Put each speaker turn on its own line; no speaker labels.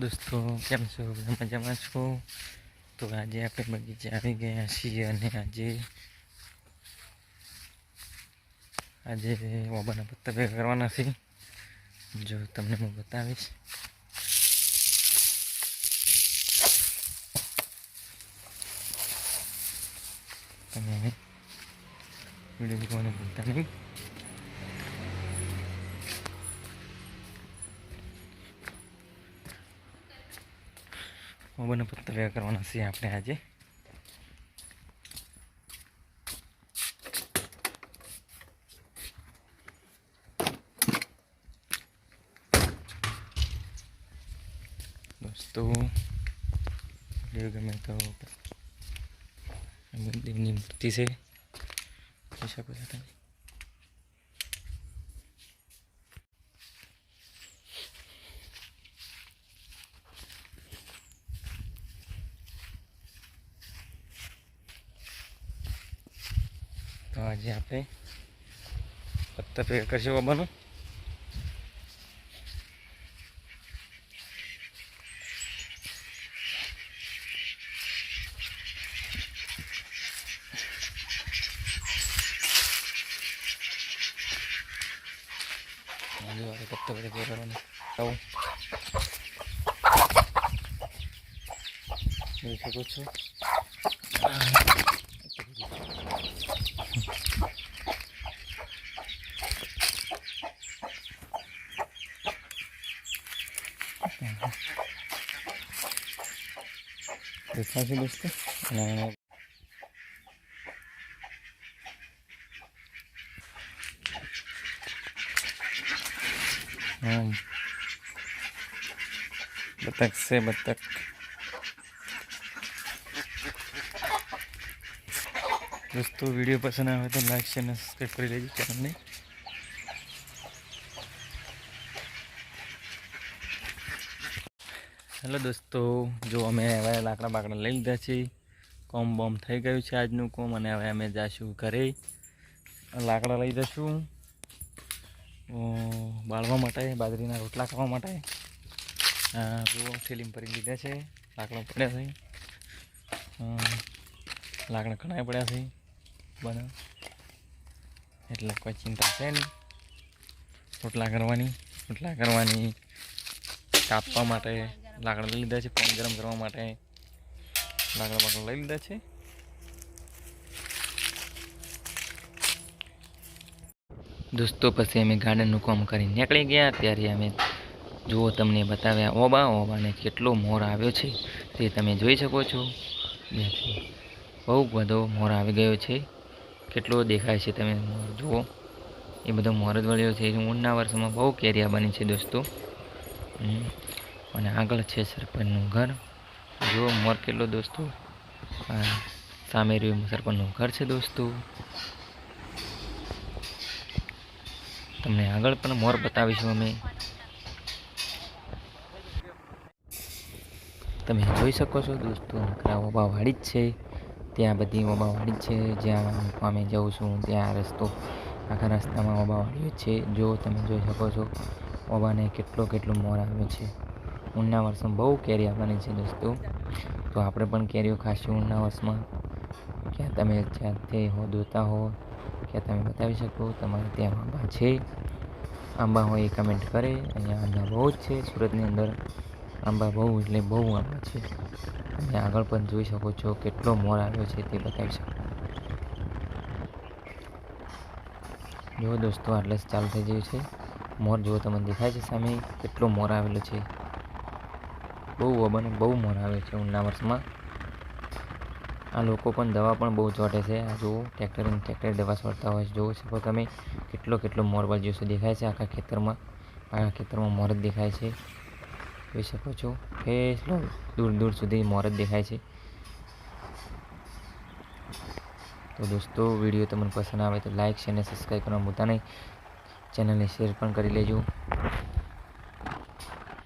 દોસ્તો કેમ છો બધા મજામાં છો તો આજે આપણે બગીચે આવી ગયા છીએ અને આજે આજે ઓબાના પત્તા ભેગા કરવાના છે જો તમને હું બતાવીશ તમે વીડિયો જોવાનું ભૂલતા નહીં ઓબાના પત્તા ભેગા કરવાના છે આપણે આજે દોસ્તો વીડિયો ગમે તો દેવની મૂર્તિ છે જોઈ શકો છો આજે આપણે પત્તા ભેગા કરશું બાબાનું. પત્તા ભેગા કરવાનું. આવું. જોઈ શકો છો. દેખાશે દોસ્તો અને હમ બતક છે બતક દોસ્તો વીડિયો પસંદ આવે તો લાઈક શેર અને સબસ્ક્રાઈબ કરી લેજો ચેનલને હેલો દોસ્તો, જો અમે હવે લાકડા બાકડા લઈ લીધા છે. કોમ બોમ થઈ ગયું છે આજનું કોમ અને હવે અમે જઈશું ઘરે. લાકડા લઈ જશું. બાળવા માટે, બાજરીના રોટલા ખાવા માટે. જો થેલીમાં ભરી લીધા છે. લાકડા પડ્યા છે. લાકડા ઘણા પડ્યા છે. બને. એટલે કોઈ ચિંતા છે નહીં. રોટલા કરવાની રોટલા કરવાની. કાપવા માટે લાકડા લઈ લીધા છે પાણી ગરમ કરવા માટે. લાકડા બાકડા લઈ લીધા છે. દોસ્તો, પછી અમે ગાર્ડનનું કામ કરી નીકળી ગયા. ત્યારે અમે જુઓ તમને બતાવ્યા ઓબા. ઓબાને કેટલો મોર આવ્યો છે તે તમે જોઈ શકો છો. બહુ બધો મોર આવી ગયો છે. કેટલો દેખાય છે તમે મોર જુઓ. એ બધો મોર જ વળ્યો છે. ઊંડના વર્ષમાં બહુ કેરિયા બની છે દોસ્તો. અને આગળ છે સરપંચનું ઘર. જો મોર કેટલો દોસ્તો. સામે રહ્યું સરપંચનું ઘર છે દોસ્તો. તમને આગળ પણ મોર બતાવીશું અમે. તમે જોઈ શકો છો દોસ્તો આ ઓબાવાડી જ છે. ત્યાં બધી ઓબાવાડી જ છે. જ્યાં અમે જાઉં છું, ત્યાં રસ્તો, આખા રસ્તામાં ઓબાવાડીઓ છે. જો તમે જોઈ શકો છો, ઓબાને કેટલો કેટલો મોર આવ્યો છે. ઊનના વર્ષમાં બહુ કેરી આવવાની છે દોસ્તો. તો આપણે પણ કેરીઓ ખાશું ઊનના વર્ષમાં. ક્યાં તમે જાતે હો, દોતા હો, ક્યાં તમે બતાવી શકો, તમારે ત્યાં આંબા છે. આંબા હોય એ કમેન્ટ કરે. અહીંયા આંબા બહુ જ છે સુરતની અંદર. આંબા બહુ એટલે બહુ આંબા છે. અને આગળ પણ જોઈ શકો છો કેટલો મોર આવ્યો છે તે બતાવી શકો. જુઓ દોસ્તો આટલે જ ચાલુ થઈ ગયું છે. મોર જુઓ તમને દેખાય છે સામે કેટલો મોર આવેલો છે. બહુ વબને બહુ મોર આવે છે ઉના વર્ષમાં. આ લોકો પણ દવા પણ બહુ ચોટે છે. આ જુઓ ટ્રેક્ટર ટ્રેક્ટર દવા છોડતા હોય છે. જોઈ શકો તમે કેટલો કેટલો મોર બાજુ દેખાય છે આખા ખેતરમાં. આખા ખેતરમાં મોર જ દેખાય છે. જોઈ શકો છો, કેટલો દૂર દૂર સુધી મોર જ દેખાય છે. તો દોસ્તો, વીડિયો તમને પસંદ આવે તો લાઇક શેર અને સબસ્ક્રાઈબ કરવા ભૂલતા નહીં. ચેનલને શેર પણ કરી લેજો.